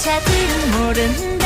차지는 모른다.